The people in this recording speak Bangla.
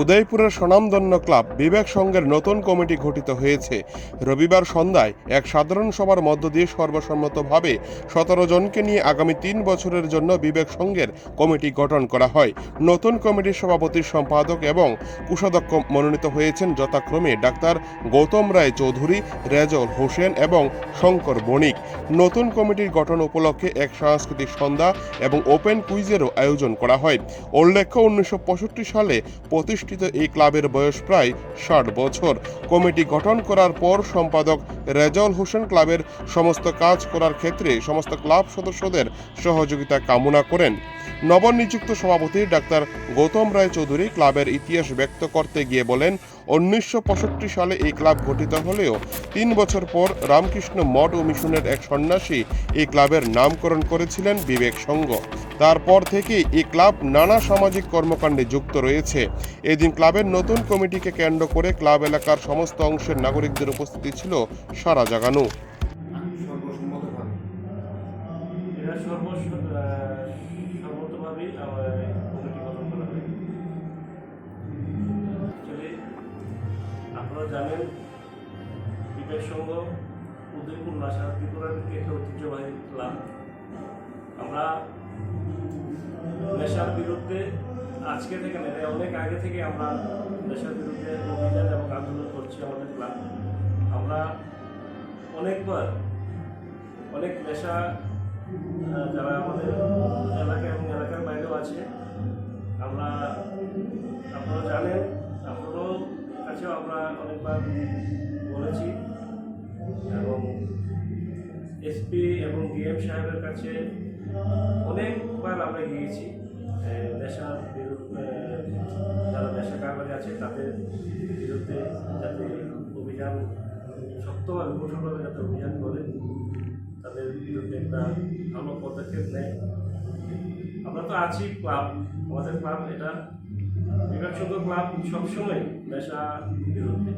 উদয়পুরের স্বনামধন্য ক্লাব বিবেক সংঘের নতুন কমিটি গঠিত হয়েছে। রবিবার সন্ধ্যায় এক সাধারণ সভার মধ্য দিয়ে সর্বসম্মতভাবে সতেরো জনকে নিয়ে আগামী তিন বছরের জন্য বিবেক সংঘের কমিটি গঠন করা হয়। নতুন কমিটির সভাপতি সম্পাদক এবং কোষাধ্যক্ষ মনোনীত হয়েছেন যথাক্রমে ডাক্তার গৌতম রায় চৌধুরী, রেজল হোসেন এবং শঙ্কর বণিক। নতুন কমিটির গঠন উপলক্ষে এক সাংস্কৃতিক সন্ধ্যা এবং ওপেন কুইজেরও আয়োজন করা হয়। উল্লেখ্য, উনিশশো পঁয়ষট্টি সালে প্রতিষ্ঠিত এই ক্লাবের বয়স প্রায় ষাট বছর। কমিটি গঠন করার পর সম্পাদক রেজাউল হোসেন ক্লাবের সমস্ত কাজ করার ক্ষেত্রে সমস্ত ক্লাব সদস্যদের সহযোগিতা কামনা করেন। নবনিযুক্ত সভাপতি ডাক্তার গৌতম রায় চৌধুরী ক্লাবের ইতিহাস ব্যক্ত করতে গিয়ে বলেন, উনিশশো পঁয়ষট্টি সালে এই ক্লাব গঠিত হলেও তিন বছর পর রামকৃষ্ণ মঠ ও মিশনের এক সন্ন্যাসী এই ক্লাবের নামকরণ করেছিলেন বিবেক সংঘ তারপর থেকে এই ক্লাব নানা সামাজিক কর্মকাণ্ডে যুক্ত রয়েছে। এদিন ক্লাবের নতুন কমিটিকে কেন্দ্র করে ক্লাব এলাকার সমস্ত অংশের নাগরিকদের উপস্থিতি ছিল সারা জাগানো। আপনারা জানেন বিবেক উদয়পুর নাসা ত্রিপুরার একটি ঐতিহ্যবাহী ক্লাব। আমরা নেশার বিরুদ্ধে আজকে থেকে এর অনেক আগে থেকে আমরা নেশার বিরুদ্ধে অভিযান এবং আন্দোলন করছি আমাদের ক্লাব। আমরা অনেকবার অনেক নেশা যারা আমাদের এলাকা এবং এলাকার বাইরেও আছে, আমরা, আপনারা জানেন, আপনারও কাছেও আমরা অনেকবার বলেছি। এবং এসপি এবং ডিএম সাহেবের কাছে অনেকবার আমরা গিয়েছি নেশার বিরুদ্ধে যারা নেশা কারবারি আছে তাদের বিরুদ্ধে যাতে অভিযান শক্তভাবে, কঠোরভাবে যাতে অভিযান করে, তাদের বিরুদ্ধে একটা ভালো পদক্ষেপ নেয়। আমরা তো আছি ক্লাব, আমাদের ক্লাব এটা। সংঘ ক্লাব সবসময় নেশা বিরুদ্ধে।